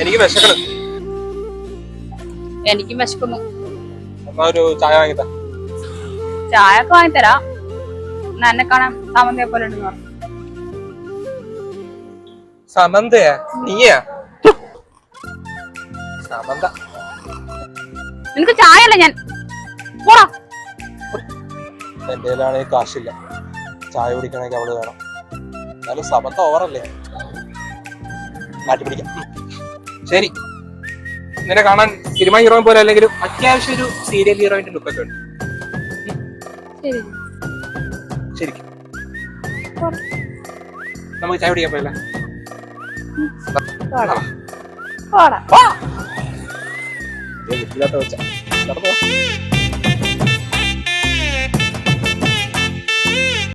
എനിക്ക് വിശക്കണം. എനിക്കും വിശക്കുന്നു. എന്നാ ഒരു ചായ വാങ്ങിത്താ ചായ ഒക്കെ വാങ്ങിത്തരാ എന്നാ എന്നെ കാണാൻ സാമന്തയെ പോലെ ഉണ്ടെന്ന് പറഞ്ഞു. സമന്തയാ? നീയാ? സമന്ത. നിനക്ക് ചായ അല്ല ഞാൻ? പോടാ. എന്റെ കയ്യിലാണെങ്കിൽ കാശില്ല. ചായ കുടിക്കണമെങ്കിൽ അവൾ വേണം. എന്നാലും സമന്ത ഓവറല്ലേ? മാറ്റിപ്പിടിക്കാം ശരി. നിന്നെ കാണാൻ സിനിമ ഹീറോ പോലെ അല്ലെങ്കിലും അത്യാവശ്യം ഒരു സീരിയൽ ഹീറോയിന്റെ ലുക്കൊക്കെ ഉണ്ട്. ശരി. ശരിക്കും. നമുക്ക് ചായ പിടിക്കാൻ പോയല്ലേ? വീട്ടിലോട്ട് വെച്ച.